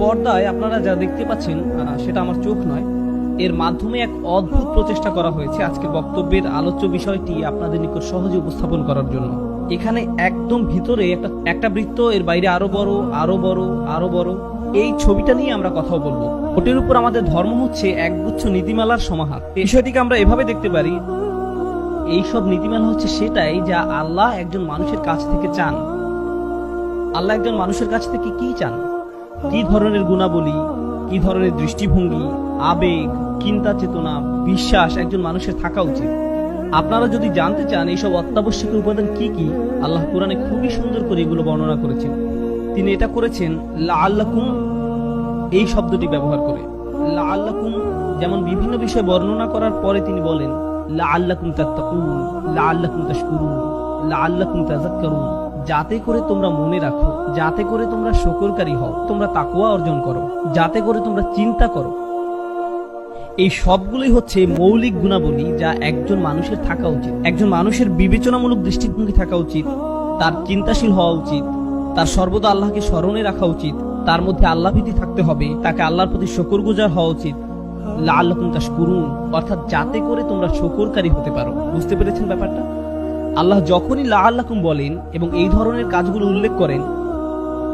পর্দায় আপনারা যা দেখতে পাচ্ছেন সেটা আমার চোখ নয়। এর মাধ্যমে এক অদ্ভুত প্রচেষ্টা করা হয়েছে আজকের বক্তব্যের আলোচ্য বিষয়টি আপনাদের নিকট সহজে উপস্থাপন করার জন্য। এখানে একদম ভিতরে একটা একটা বৃত্ত, এর বাইরে আরও বড় আরও বড় আরও বড়। এই ছবিটা নিয়ে আমরা কথা বলব। ওটির উপর আমাদের ধর্ম হচ্ছে একগুচ্ছ নীতিমালার সমাহার। বিষয়টিকে আমরা এভাবে দেখতে পারি, এইসব নীতিমালা হচ্ছে সেটাই যা আল্লাহ একজন মানুষের কাছ থেকে চান। আল্লাহ একজন মানুষের কাছ থেকে কি চান? কি ধরনের গুণাবলী, কি ধরনের দৃষ্টিভঙ্গি, আবেগ, চিন্তা, চেতনা, বিশ্বাস একজন মানুষের থাকা উচিত? আপনারা যদি জানতে চান এইসব অত্যাবশ্যকীয় উপাদান কি কি, আল্লাহ কোরআনে খুবই সুন্দর করে এগুলো বর্ণনা করেছেন। তিনি এটা করেছেন লা আল্লাকুম এই শব্দটি ব্যবহার করে। লা আল্লাকুম যেমন বিভিন্ন বিষয় বর্ণনা করার পরে তিনি বলেন লা আল্লাকুম তাত্তাকুন লা আল্লাকুম তাশকুরুন লা আল্লাকুম তাযাক্কারুন। যাতে করে তোমরা মনে রাখো, যাতে করে তোমরা শকরকারী হও, তোমরা তাকওয়া অর্জন করো, যাতে করে তোমরা চিন্তা করো। এই সবগুলোই হচ্ছে মৌলিক গুণাবলী যা একজন মানুষের থাকা উচিত। একজন মানুষের বিবেচনামূলক দৃষ্টিভঙ্গি থাকা উচিত, তার চিন্তাশীল হওয়া উচিত, তার সর্বদা আল্লাহকে স্মরণে রাখা উচিত, তার মধ্যে আল্লাহ ভীতি থাকতে হবে, তাকে আল্লাহর প্রতি শকর গুজার হওয়া উচিত। লাল্লাকুম তাস করুন অর্থাৎ যাতে করে তোমরা শকরকারী হতে পারো। বুঝতে পেরেছেন ব্যাপারটা? আল্লাহ যখনই লা আল্লাকুম বলেন এবং এই ধরনের কাজগুলো উল্লেখ করেন,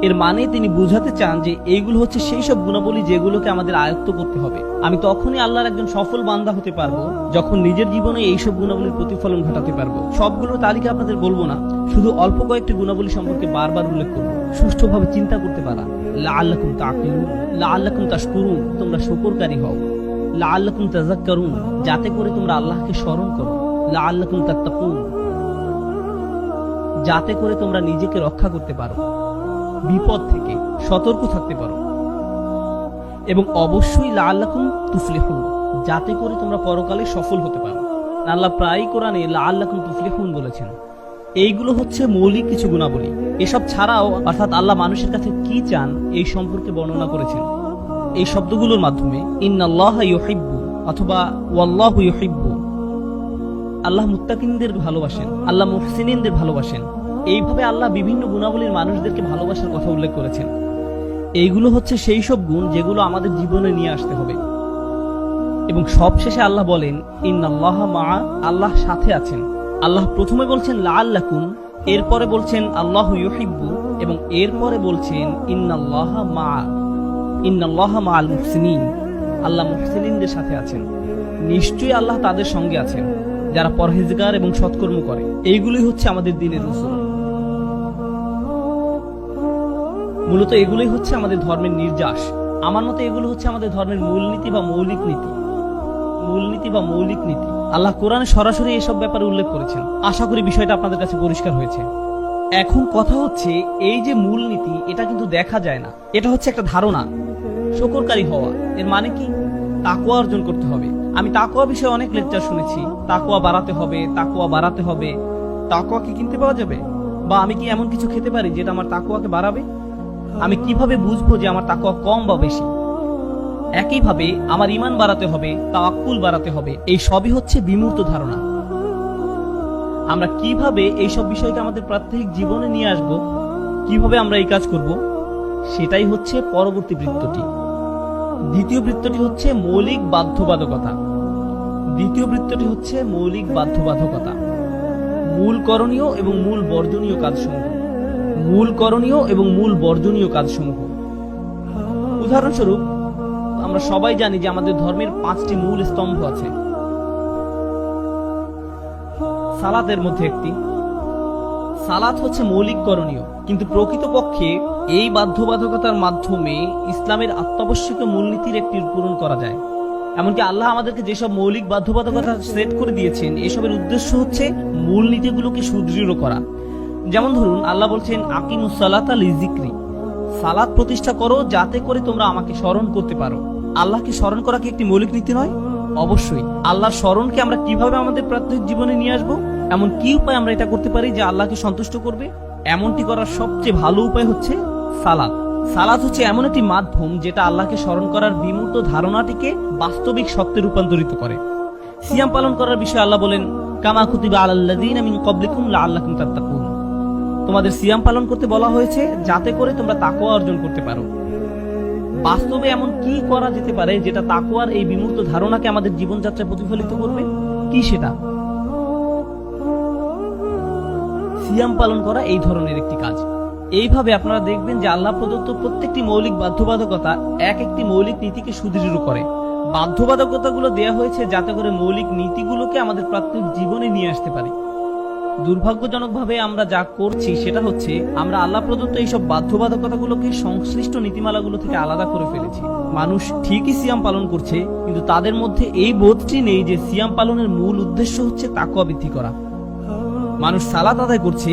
এর মানে তিনি বুঝাতে চান যে এইগুলো হচ্ছে সেই সব গুণাবলী যেগুলোকে আমাদের আয়ত্ত করতে হবে। আমি তখনই আল্লাহর একজন সফল বান্দা হতে পারব, যখন নিজের জীবনে এই সব গুণাবলীর প্রতিফলন ঘটাতে পারব। সবগুলোর তালিকা আপনাদের বলব না, শুধু অল্প কয়েকটি গুণাবলী সম্পর্কে বারবার উল্লেখ করব। সুষ্ঠুভাবে চিন্তা করতে পারা। লা আল্লাকুম তাকিলুন, লা আল্লাকুম তাশকুরুন, তোমরা শুকরকারী হও। লা আল্লাকুম তাজাক্কারুন যাতে করে তোমরা আল্লাহকে স্মরণ করো। লা আল্লাকুম তাত্তাকুন। যাতে করে তোমরা নিজেকে রক্ষা করতে পারো। বিপদ থেকে সতর্ক থাকতে পারো। এবং অবশ্যই লাল্লাকুম তুফলিহুন, যাতে করে তোমরা পরকালে সফল হতে পারো। আল্লাহ প্রায় কোরআনে লাল্লাকুম তুফলিহুন বলেছেন, এইগুলো হচ্ছে মৌলিক কিছু গুণাবলী। এসব ছাড়াও অর্থাৎ আল্লাহ মানুষের কাছে কি চান এই সম্পর্কে বর্ণনা করেছেন। এই শব্দগুলোর মাধ্যমে ইন্নাল্লাহ ইউহিব্বু অথবা ওয়াল্লাহু ইউহিব্বু আল্লাহ মুত্তাকিনদের ভালোবাসেন, আল্লাহ মুহসিনিনদের ভালোবাসেন। এইভাবে আল্লাহ বিভিন্ন গুণাবলীর মানুষদেরকে ভালোবাসার কথা উল্লেখ করেছেন। এইগুলো হচ্ছে সেই সব গুণ যেগুলো আমাদের জীবনে নিয়ে আসতে হবে। এবং সবশেষে আল্লাহ বলেন, ইন্নাল্লাহ মা আল্লাহ সাথে আছেন। আল্লাহ প্রথমে বলছেন লা আল্লাকুম এরপরে বলছেন, আল্লাহ ইউহিব্বু। এবং এরপরে বলছেন, ইন্নাল্লাহ মা ইন্নাল্লাহ মা আল মুহসিনিন। আল্লাহ মুহসিনিনদের সাথে আছেন। নিশ্চয়ই আল্লাহ তাদের সঙ্গে আছেন। যারা পরহেজগার এবং সৎকর্ম করে। এইগুলোই হচ্ছে আমাদের দিনের রসুল। মূলত এগুলোই হচ্ছে আমাদের ধর্মের নির্যাস। আমার মতে এগুলো হচ্ছে আমাদের ধর্মের মূলনীতি বা মৌলিক নীতি। মূলনীতি বা মৌলিক নীতি। আল্লাহ কোরআনে সরাসরি এসব ব্যাপারে উল্লেখ করেছেন। আশা করি বিষয়টা আপনাদের কাছে পরিষ্কার হয়েছে। এখন কথা হচ্ছে, এই যে মূলনীতি, এটা কিন্তু দেখা যায় না। এটা হচ্ছে একটা ধারণা। শকরকারী হওয়া। এর মানে কি? তাকুয়া অর্জন করতে হবে। আমি তাকুয়া বিষয়ে অনেক লেকচার শুনেছি। তাকুয়া বাড়াতে হবে তাকুয়া বাড়াতে হবে। তাকুয়া কি কিনতে পাওয়া যাবে? বা আমি কি এমন কিছু খেতে পারি যেটা আমার তাকুয়াকে বাড়াবে? আমি কীভাবে বুঝব যে আমার তাকুয়া কম বা বেশি? একইভাবে আমার ইমান বাড়াতে হবে, তাওয়াক্কুল বাড়াতে হবে। এই সবই হচ্ছে বিমূর্ত ধারণা। আমরা কীভাবে এই সব বিষয়কে আমাদের প্রাত্যহিক জীবনে নিয়ে আসব? কীভাবে আমরা এই কাজ করব? সেটাই হচ্ছে পরবর্তী বৃত্তটি। দ্বিতীয় বৃত্তটি হচ্ছে মৌলিক বাধ্যবাধকতা। দ্বিতীয় বৃত্তটি হচ্ছে মৌলিক বাধ্যবাধকতা। মূল করণীয় এবং মূল বর্জনীয় কাজসমূহ। মূল করণীয় এবং মূল বর্জনীয় কাজসমূহ। উদাহরণস্বরূপ, আমরা সবাই জানি যে আমাদের ধর্মের পাঁচটি মূল স্তম্ভ আছে। সালাতের মধ্যে একটি সালাত হচ্ছে মৌলিক করণীয়। কিন্তু প্রকৃতপক্ষে এই বাধ্যবাধকতার মাধ্যমে ইসলামের অত্যাবশ্যকীয় মূলনীতির একটি পূরণ করা যায়। এমনকি আল্লাহ আমাদেরকে যেসব মৌলিক বাধ্যবাধকতা সেট করে দিয়েছেন, এসবের উদ্দেশ্য হচ্ছে মূলনীতিগুলোকে সুদৃঢ় করা। যেমন ধরুন, আল্লাহ বলছেন আকিমুসালাত লিজিক্রি সালাত প্রতিষ্ঠা করো যাতে করে তোমরা আমাকে স্মরণ করতে পারো। আল্লাহকে স্মরণ করা কি একটি মৌলিক নীতি নয়? অবশ্যই। আল্লাহর স্মরণকে আমরা কীভাবে আমাদের প্রাত্যহিক জীবনে নিয়ে আসব? এমন কি উপায় আমরা এটা করতে পারি যে আল্লাহকে সন্তুষ্ট করবে? এমনটি করার সবচেয়ে ভালো উপায় হচ্ছে সালাদ সালাদ হচ্ছে এমন একটি মাধ্যম যেটা আল্লাহকে স্মরণ করার বিমূর্ত ধারণাটিকে বাস্তবিক সত্যে রূপান্তরিত করে। সিয়াম পালন করার বিষয়ে আল্লাহ বলেন, কামা আলাল্লাযীনা মিন ক্বাবলিকুম লাআল্লাকুম তাত্তাকুন। তোমাদের সিয়াম পালন করতে বলা হয়েছে যাতে করে তোমরা তাকওয়া অর্জন করতে পারো। বাস্তবে এমন কি করা যেতে পারে যেটা তাকুয়ার এই বিমূর্ত ধারণাকে আমাদের জীবনযাত্রায় প্রতিফলিত করবে? কি সেটা? সিয়াম পালন করা এই ধরনের একটি কাজ। এইভাবে আপনারা দেখবেন যে আল্লাহ প্রদত্ত প্রত্যেকটি মৌলিক বাধ্যবাধকতা এক একটি মৌলিক নীতিকে সুদৃঢ় করে। বাধ্যবাধকতাগুলো দেয়া হয়েছে যাতে করে মৌলিক নীতিগুলোকে আমাদের প্রত্যেক জীবনে নিয়ে আসতে পারি। দুর্ভাগ্যজনকভাবে আমরা যা করছি সেটা হচ্ছে, আমরা আল্লাহ প্রদত্ত এইসব বাধ্যবাধকতাগুলোকে সংশ্লিষ্ট নীতিমালাগুলো থেকে আলাদা করে ফেলেছি। মানুষ ঠিকই সিয়াম পালন করছে, কিন্তু তাদের মধ্যে এই বোধটি নেই যে সিয়াম পালনের মূল উদ্দেশ্য হচ্ছে তাকুয়া বৃদ্ধি করা। মানুষ সালাত আদায় করছে,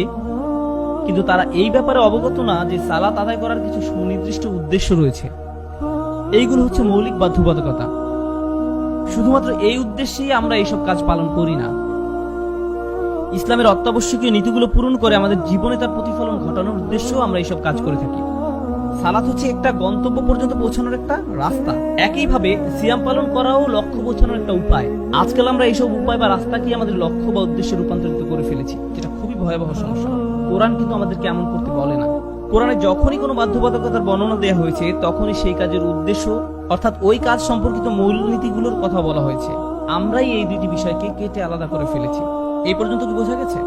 কিন্তু তারা এই ব্যাপারে অবগত না যে সালাত আদায় করার কিছু সুনির্দিষ্ট উদ্দেশ্য রয়েছে। এইগুলো হচ্ছে মৌলিক বাধ্যবাধকতা। শুধুমাত্র এই উদ্দেশ্যেই আমরা এইসব কাজ পালন করি না ইসলামের অত্যাবশ্যকীয় নীতিগুলো পূরণ করে আমাদের জীবনে তার প্রতিফলন ঘটানোর উদ্দেশ্যেও আমরা এইসব কাজ করে থাকি। সালাত হচ্ছে একটা গন্তব্য পর্যন্ত পৌঁছানোর একটা রাস্তা। একইভাবে সিয়াম পালন করাও লক্ষ্য পৌঁছানোর একটা উপায়। আজকাল আমরা এইসব উপায় বা রাস্তাকে আমাদের লক্ষ্য বা উদ্দেশ্যে রূপান্তরিত করে ফেলেছি, যেটা খুবই ভয়াবহ সমস্যা। কোরআন কিন্তু আমাদেরকে এমন করতে বলে না। কোরআনে যখনই কোনো বাধ্যবাধকতার বর্ণনা দেওয়া হয়েছে, তখনই সেই কাজের উদ্দেশ্য, অর্থাৎ ওই কাজ সম্পর্কিত মূলনীতিগুলোর কথা বলা হয়েছে। আমরাই এই দুইটি বিষয়কে কেটে আলাদা করে ফেলেছি। এই পর্যন্ত কি বোঝা গেছে?